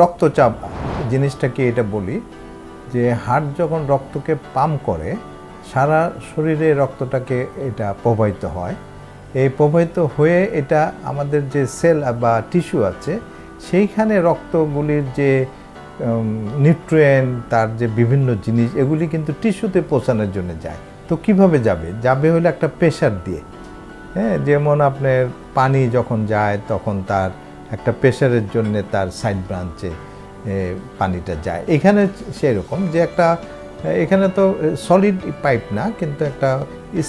রক্তচাপ, জিনিসটাকে এটা বলি, যে হার্ট যখন রক্তকে পাম্প করে, সারা শরীরে রক্তটাকে এটা প্রবাহিত হয়। এই প্রবাহিত হয়ে এটা আমাদের যে সেল বা টিস্যু আছে, সেইখানে রক্তগুলির যে নিউট্রিয়েন্ট, তার যে বিভিন্ন জিনিস, এগুলি কিন্তু টিস্যুতে পৌঁছানোর জন্য যায়। তো কীভাবে যাবে? যাবে হলে একটা প্রেশার দিয়ে। হ্যাঁ যেমন আপনার পানি যখন যায়, তখন তার একটা প্রেশারের জন্য তার সাইড ব্রাঞ্চে পানিটা যায়। এখানে সেরকম যে একটা, এখানে তো সলিড পাইপ না, কিন্তু একটা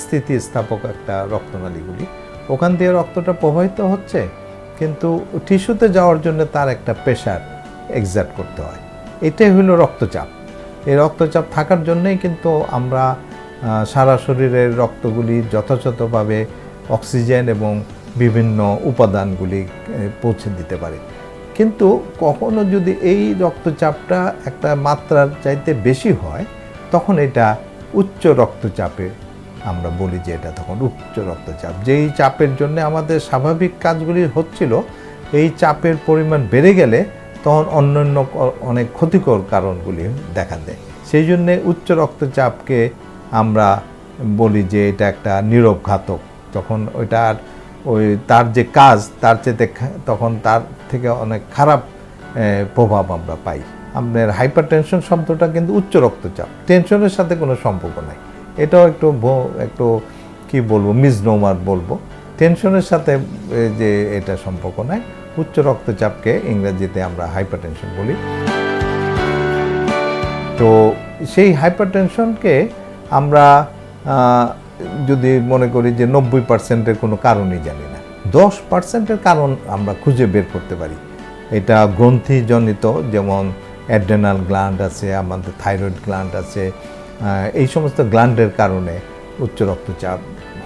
স্থিতিস্থাপক একটা রক্তনালীগুলি। ওখান দিয়ে রক্তটা প্রবাহিত হচ্ছে, কিন্তু টিস্যুতে যাওয়ার জন্য তার একটা প্রেশার এক্সার্ট করতে হয়। এটাই হলো রক্তচাপ। এই রক্তচাপ থাকার জন্যই কিন্তু আমরা সারা শরীরের রক্তগুলি যথাযথভাবে অক্সিজেন এবং বিভিন্ন উপাদানগুলি পৌঁছে দিতে পারে। কিন্তু কখনো যদি এই রক্তচাপটা একটা মাত্রার চাইতে বেশি হয়, তখন এটা উচ্চ রক্তচাপে আমরা বলি যে এটা তখন উচ্চ রক্তচাপ। যেই চাপের জন্য আমাদের স্বাভাবিক কাজগুলি হচ্ছিল, এই চাপের পরিমাণ বেড়ে গেলে তখন অন্যান্য অনেক ক্ষতিকর কারণগুলি দেখা দেয়। সেই জন্যে উচ্চ রক্তচাপকে আমরা বলি যে এটা একটা নীরব ঘাতক। তখন ওইটার ওই তার যে কাজ, তার চেয়ে তখন তার থেকে অনেক খারাপ প্রভাব আমরা পাই। আপনার হাইপার টেনশন শব্দটা কিন্তু উচ্চ রক্তচাপ। টেনশনের সাথে কোনো সম্পর্ক নাই। এটাও একটু একটু কি বলব মিসনোমার বলব। টেনশনের সাথে যে এটা সম্পর্ক নাই। উচ্চ রক্তচাপকে ইংরেজিতে আমরা হাইপার টেনশন বলি। তো সেই হাইপার টেনশনকে আমরা যদি মনে করি যে নব্বই পার্সেন্টের কোনো কারণই জানি না। দশ পার্সেন্টের কারণ আমরা খুঁজে বের করতে পারি। এটা গ্রন্থিজনিত, যেমন অ্যাড্রেনাল গ্ল্যান্ড আছে, আমাদের থাইরয়েড গ্ল্যান্ড আছে এই সমস্ত গ্ল্যান্ডের কারণে উচ্চ রক্তচাপ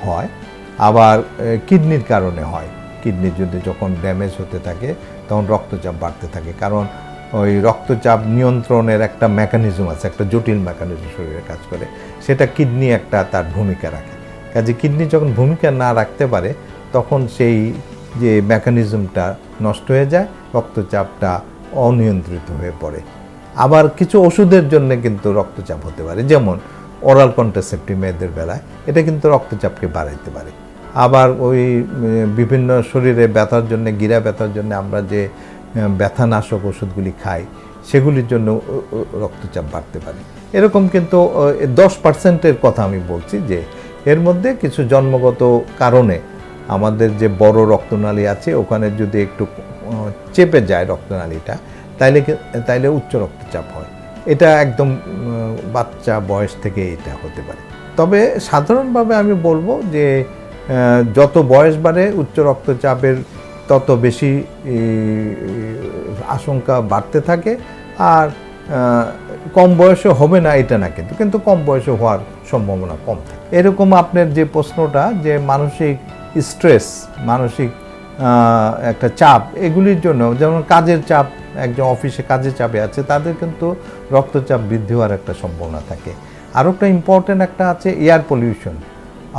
হয়। আবার কিডনির কারণে হয়। কিডনি যদি যখন ড্যামেজ হতে থাকে, তখন রক্তচাপ বাড়তে থাকে। কারণ ওই রক্তচাপ নিয়ন্ত্রণের একটা মেকানিজম আছে, একটা জটিল মেকানিজম শরীরে কাজ করে। সেটা কিডনি একটা তার ভূমিকা রাখে। কাজে কিডনি যখন ভূমিকা না রাখতে পারে, তখন সেই যে মেকানিজমটা নষ্ট হয়ে যায়, রক্তচাপটা অনিয়ন্ত্রিত হয়ে পড়ে। আবার কিছু ওষুধের জন্য কিন্তু রক্তচাপ হতে পারে, যেমন ওরাল কন্ট্রাসেপ্টিভ মেয়েদের বেলায়, এটা কিন্তু রক্তচাপকে বাড়াইতে পারে। আবার ওই বিভিন্ন শরীরে ব্যথার জন্য, গিরা ব্যথার জন্য আমরা যে ব্যথানাশক ওষুধগুলি খায়, সেগুলির জন্য রক্তচাপ বাড়তে পারে। এরকম কিন্তু দশ পার্সেন্টের কথা আমি বলছি যে, এর মধ্যে কিছু জন্মগত কারণে আমাদের যে বড় রক্তনালী আছে, ওখানে যদি একটু চেপে যায় রক্তনালীটা, তাইলে তাইলে উচ্চ রক্তচাপ হয়। এটা একদম বাচ্চা বয়স থেকে এটা হতে পারে। তবে সাধারণভাবে আমি বলব যে যত বয়স বাড়ে, উচ্চ রক্তচাপের তত বেশি আশঙ্কা বাড়তে থাকে আর কম বয়সে হবে না এটা না কিন্তু কিন্তু কম বয়সে হওয়ার সম্ভাবনা কম থাকে। এরকম আপনার যে প্রশ্নটা যে মানসিক স্ট্রেস, মানসিক একটা চাপ, এগুলির জন্য যেমন কাজের চাপ, একজন অফিসে কাজের চাপে আছে, তাদের কিন্তু রক্তচাপ বৃদ্ধি হওয়ার একটা সম্ভাবনা থাকে। আরও একটা ইম্পর্টেন্ট একটা আছে এয়ার পলিউশন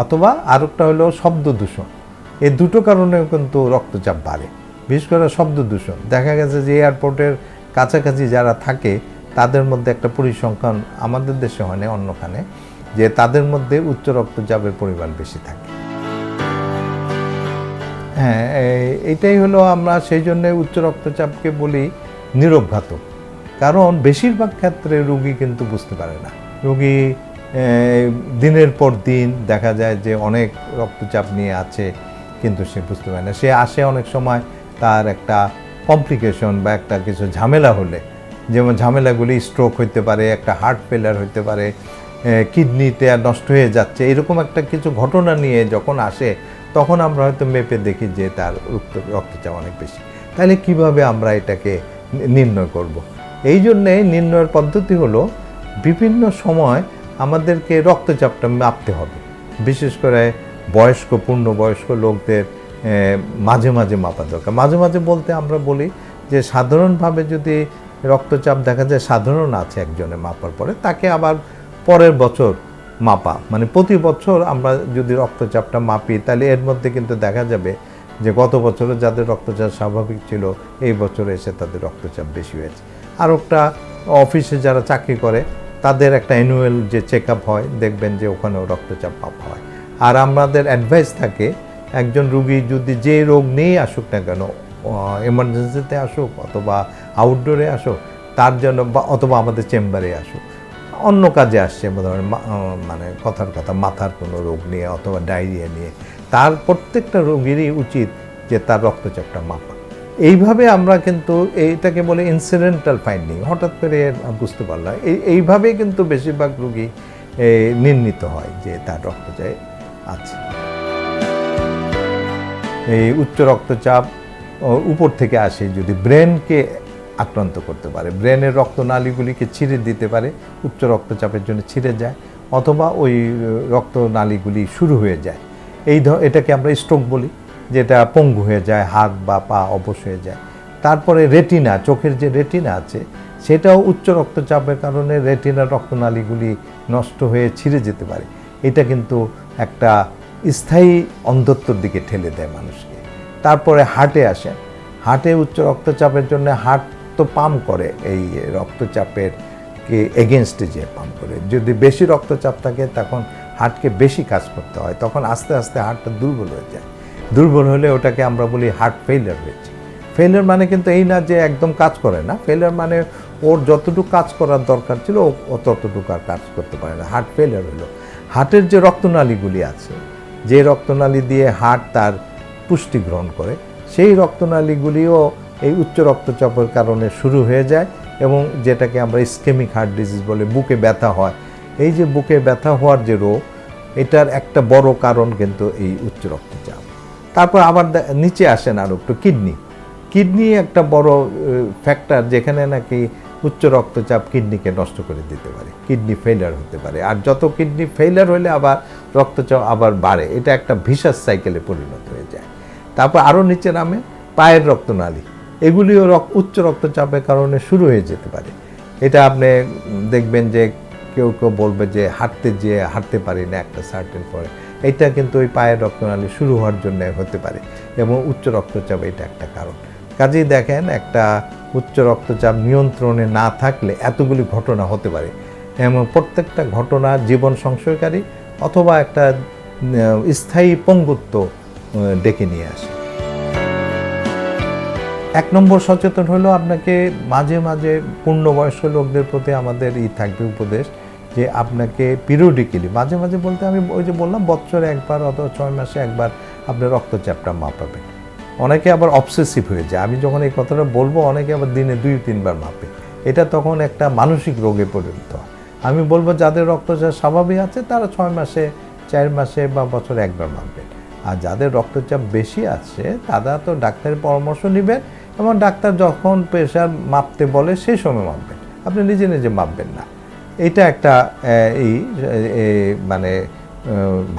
অথবা আরেকটা হলো শব্দ দূষণ। এই দুটো কারণেও কিন্তু রক্তচাপ বাড়ে, বিশেষ করে শব্দ দূষণ। দেখা গেছে যে এয়ারপোর্টের কাছাকাছি যারা থাকে, তাদের মধ্যে একটা পরিসংখ্যান আমাদের দেশে হয় না, অন্যখানে, যে তাদের মধ্যে উচ্চ রক্তচাপের পরিমাণ বেশি থাকে। হ্যাঁ এইটাই হলো আমরা সেই জন্য উচ্চ রক্তচাপকে বলি নিরবঘাতক কারণ বেশিরভাগ ক্ষেত্রে রুগী কিন্তু বুঝতে পারে না। রুগী দিনের পর দিন দেখা যায় যে অনেক রক্তচাপ নিয়ে আছে কিন্তু সে বুঝতে পারে না। সে আসে অনেক সময় তার একটা কমপ্লিকেশন বা একটা কিছু ঝামেলা হলে। যেমন ঝামেলাগুলি স্ট্রোক হইতে পারে, একটা হার্ট ফেলার হইতে পারে কিডনিতে আর নষ্ট হয়ে যাচ্ছে, এরকম একটা কিছু ঘটনা নিয়ে যখন আসে, তখন আমরা হয়তো মেপে দেখি যে তার রক্ত রক্তচাপ অনেক বেশি। তাহলে কীভাবে আমরা এটাকে নির্ণয় করব। এই জন্যে নির্ণয়ের পদ্ধতি হলো বিভিন্ন সময় আমাদেরকে রক্তচাপটা মাপতে হবে। বিশেষ করে বয়স্ক, পূর্ণবয়স্ক লোকদের মাঝে মাঝে মাপা দরকার। মাঝে মাঝে বলতে আমরা বলি যে, সাধারণভাবে যদি রক্তচাপ দেখা যায়, সাধারণ আছে একজনে মাপার পরে, তাকে আবার পরের বছর মাপা। মানে প্রতি বছর আমরা যদি রক্তচাপটা মাপি, তাহলে এর মধ্যে কিন্তু দেখা যাবে যে, গত বছরে যাদের রক্তচাপ স্বাভাবিক ছিল, এই বছরে এসে তাদের রক্তচাপ বেশি হয়েছে। আর একটা অফিসে যারা চাকরি করে, তাদের একটা অ্যানুয়াল যে চেক আপ হয়, দেখবেন যে ওখানেও রক্তচাপ মাপা হয়। আর আমাদের অ্যাডভাইস থাকে, একজন রুগী যদি যে রোগ নিয়েই আসুক না কেন এমার্জেন্সিতে আসুক অথবা আউটডোরে আসুক, তার জন্য বা অথবা আমাদের চেম্বারে আসুক, অন্য কাজে আসছে ধরেন মানে কথার কথা, মাথার কোনো রোগ নিয়ে অথবা ডায়রিয়া নিয়ে, তার প্রত্যেকটা রোগীরই উচিত যে তার রক্তচাপটা মাপা। এইভাবে আমরা কিন্তু এইটাকে বলে ইনসিডেন্টাল ফাইন্ডিং হঠাৎ করে বুঝতে পারলাম। এই, এইভাবেই কিন্তু বেশিরভাগ রুগী নির্ণীত হয় যে তার রক্তচাপ। আছে এই উচ্চ রক্তচাপ উপর থেকে আসে যদি ব্রেনকে আক্রান্ত করতে পারে। ব্রেনের রক্তনালীগুলিকে ছিঁড়ে দিতে পারে, উচ্চ রক্তচাপের জন্য ছিঁড়ে যায়, অথবা ওই রক্তনালীগুলি শুরু হয়ে যায়। এই ধ, এটাকে আমরা স্ট্রোক বলি, যেটা পঙ্গু হয়ে যায়, হাত বা পা অবশ হয়ে যায়। তারপরে রেটিনা, চোখের যে রেটিনা আছে, সেটাও উচ্চ রক্তচাপের কারণে রেটিনার রক্তনালীগুলি নষ্ট হয়ে ছিঁড়ে যেতে পারে। এটা কিন্তু একটা স্থায়ী অন্ধত্বর দিকে ঠেলে দেয় মানুষকে। তারপরে হার্টে আসেন হার্টে উচ্চ রক্তচাপের জন্য হার্ট তো পাম্প করে, এই রক্তচাপের কে এগেনস্টে যে পাম্প করে। যদি বেশি রক্তচাপ থাকে, তখন হার্টকে বেশি কাজ করতে হয়। তখন আস্তে আস্তে হার্টটা দুর্বল হয়ে যায়। দুর্বল হলে ওটাকে আমরা বলি হার্ট ফেইলিয়ার হয়েছে। ফেলিয়ার মানে কিন্তু এই না যে একদম কাজ করে না। ফেলিয়ার মানে ওর যতটুকু কাজ করার দরকার ছিল, ও- ততটুকু আর কাজ করতে পারে না। হার্ট ফেলিয়ার হলো। হার্টের যে রক্তনালীগুলি আছে, যে রক্তনালী দিয়ে হার্ট তার পুষ্টি গ্রহণ করে, সেই রক্তনালীগুলিও এই উচ্চ রক্তচাপের কারণে শুরু হয়ে যায় এবং যেটাকে আমরা স্কেমিক হার্ট ডিজিজ বলে, বুকে ব্যথা হয়। এই যে বুকে ব্যথা হওয়ার যে রোগ, এটার একটা বড় কারণ কিন্তু এই উচ্চ রক্তচাপ। তারপর আবার নিচে আসেন আর একটু কিডনি। কিডনি একটা বড় ফ্যাক্টর যেখানে নাকি উচ্চ রক্তচাপ কিডনিকে নষ্ট করে দিতে পারে, কিডনি ফেলিয়ার হতে পারে। আর যত কিডনি ফেলিয়ার হলে আবার রক্তচাপ আবার বাড়ে, এটা একটা ভিসাস সাইকেলে পরিণত হয়ে যায়। তারপর আরও নিচে নামে, পায়ের রক্তনালী। এগুলিও উচ্চ রক্তচাপের কারণে শুরু হয়ে যেতে পারে। এটা আপনি দেখবেন যে কেউ কেউ বলবে যে হাঁটতে যে হাঁটতে পারি না একটা সার্টেন পরে। এটা কিন্তু ওই পায়ের রক্তনালী শুরু হওয়ার জন্য হতে পারে। এবং উচ্চ রক্তচাপ এটা একটা কারণ। কাজেই দেখেন একটা উচ্চ রক্তচাপ নিয়ন্ত্রণে না থাকলে এতগুলি ঘটনা হতে পারে। এবং প্রত্যেকটা ঘটনা জীবন সংশয়কারী অথবা একটা স্থায়ী পঙ্গুত্ব ডেকে নিয়ে আসে। এক নম্বর সচেতন হলো আপনাকে মাঝে মাঝে পূর্ণবয়স্ক লোকদের প্রতি আমাদের ই থাকবে উপদেশ যে আপনাকে পিরিয়ডিক্যালি, মাঝে মাঝে বলতে আমি ওই যে বললাম বছরে একবার অথবা ছয় মাসে একবার আপনি রক্তচাপটা মাপাবেন। অনেকে আবার অবসেসিভ হয়ে যায়। আমি যখন এই কথাটা বলব, অনেকে আবার দিনে দুই, তিনবার মাপে। এটা তখন একটা মানসিক রোগে পরিণত হয়। আমি বলব, যাদের রক্তচাপ স্বাভাবিক আছে, তারা ছয় মাসে, চার মাসে বা বছরে একবার মাপবেন আর যাদের রক্তচাপ বেশি আছে, তারা তো ডাক্তারের পরামর্শ নেবেন এবং ডাক্তার যখন প্রেশার মাপতে বলে, সেই সময় মাপবেন আপনি নিজে নিজে মাপবেন না। এটা একটা এই মানে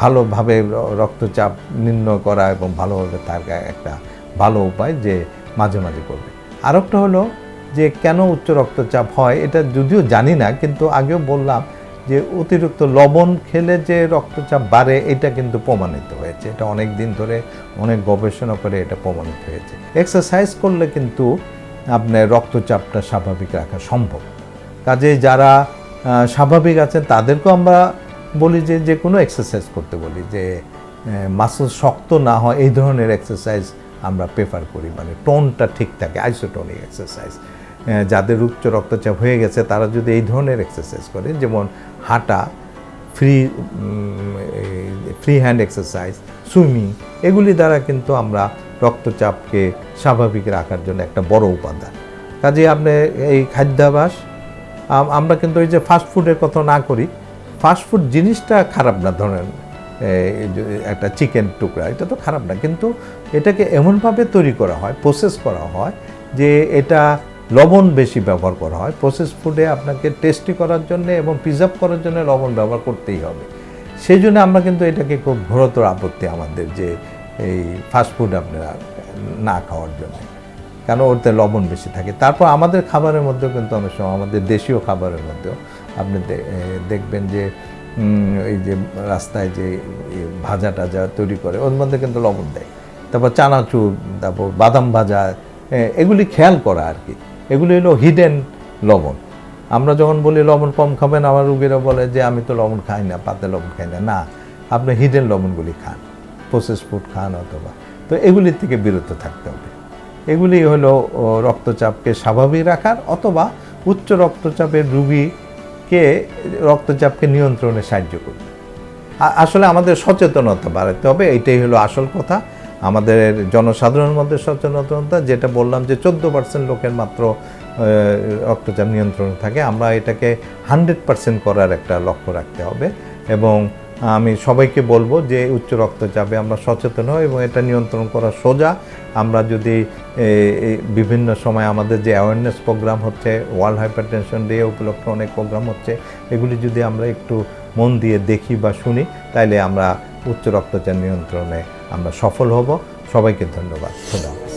ভালোভাবে রক্তচাপ নির্ণয় করা এবং ভালোভাবে তার একটা ভালো উপায় যে মাঝে মাঝে করবে। আরেকটা হলো যে কেন উচ্চ রক্তচাপ হয় এটা যদিও জানি না, কিন্তু আগেও বললাম যে অতিরিক্ত লবণ খেলে যে রক্তচাপ বাড়ে এটা কিন্তু প্রমাণিত হয়েছে। এটা অনেক দিন ধরে অনেক গবেষণা করে এটা প্রমাণিত হয়েছে। এক্সারসাইজ করলে কিন্তু আপনার রক্তচাপটা স্বাভাবিক রাখা সম্ভব। কাজে যারা স্বাভাবিক আছেন তাদেরকেও আমরা বলি যে যে কোনো এক্সারসাইজ করতে বলি যে মাসল শক্ত না হয়, এই ধরনের এক্সারসাইজ আমরা প্রেফার করি। মানে টোনটা ঠিক থাকে আইসোটোনিক এক্সারসাইজ যাদের উচ্চ রক্তচাপ হয়ে গেছে, তারা যদি এই ধরনের এক্সারসাইজ করে, যেমন হাঁটা free free hand exercise swimming এগুলি দ্বারা কিন্তু আমরা রক্তচাপকে স্বাভাবিক রাখার জন্য একটা বড় উপাদান। কাজে আপনি এই খাদ্যাভাস আমরা কিন্তু ওই যে ফাস্ট ফুডের কথা না করি ফাস্ট ফুড জিনিসটা খারাপ না, ধরেন একটা চিকেন টুকরা, এটা তো খারাপ না, কিন্তু এটাকে এমনভাবে তৈরি করা হয় প্রসেস করা হয় যে এটা লবণ বেশি ব্যবহার করা হয়। প্রসেস ফুডে আপনাকে টেস্টি করার জন্য এবং প্রিজার্ভ করার জন্য লবণ ব্যবহার করতেই হবে। সেই জন্য আমরা কিন্তু এটাকে খুব ঘোরতর আপত্তি আমাদের যে এই ফাস্টফুড আপনারা না খাওয়ার জন্য, কেন ওতে লবণ বেশি থাকে। তারপর আমাদের খাবারের মধ্যেও কিন্তু অনেক সময়, আমাদের দেশীয় খাবারের মধ্যেও আপনি দেখবেন যে এই যে রাস্তায় যে ভাজা টাজা তৈরি করে, ওর মধ্যে কিন্তু লবণ দেয়। তারপর চানাচুর, তারপর বাদাম ভাজা এগুলি খেয়াল করা আর কি। এগুলি হলো হিডেন লবণ। আমরা যখন বলি লবণ কম খাবেন, আমার রুগীরা বলে যে, আমি তো লবণ খাই না, পাতে লবণ খাই না। না, আপনি হিডেন লবণগুলি খান প্রসেস ফুড খান অথবা। তো এগুলির থেকে বিরত থাকতে হবে। এগুলি হলো রক্তচাপকে স্বাভাবিক রাখার অথবা উচ্চ রক্তচাপের রুগীকে রক্তচাপকে নিয়ন্ত্রণে সাহায্য করবে। আসলে আমাদের সচেতনতা বাড়াতে হবে, এটাই হলো আসল কথা। আমাদের জনসাধারণের মধ্যে সচেতনতা, যেটা বললাম যে চোদ্দ পার্সেন্ট লোকের মাত্র রক্তচাপ নিয়ন্ত্রণে থাকে, আমরা এটাকে হান্ড্রেড পার্সেন্ট করার একটা লক্ষ্য রাখতে হবে। এবং আমি সবাইকে বলব যে উচ্চ রক্তচাপে আমরা সচেতন হই এবং এটা নিয়ন্ত্রণ করা সোজা। আমরা যদি বিভিন্ন সময় আমাদের যে অ্যাওয়ারনেস প্রোগ্রাম হচ্ছে ওয়ার্ল্ড হাইপারটেনশন ডে উপলক্ষে অনেক প্রোগ্রাম হচ্ছে, এগুলি যদি আমরা একটু মন দিয়ে দেখি বা শুনি, তাইলে আমরা উচ্চ রক্তচাপ নিয়ন্ত্রণে আমরা সফল হব। সবাইকে ধন্যবাদ। ধন্যবাদ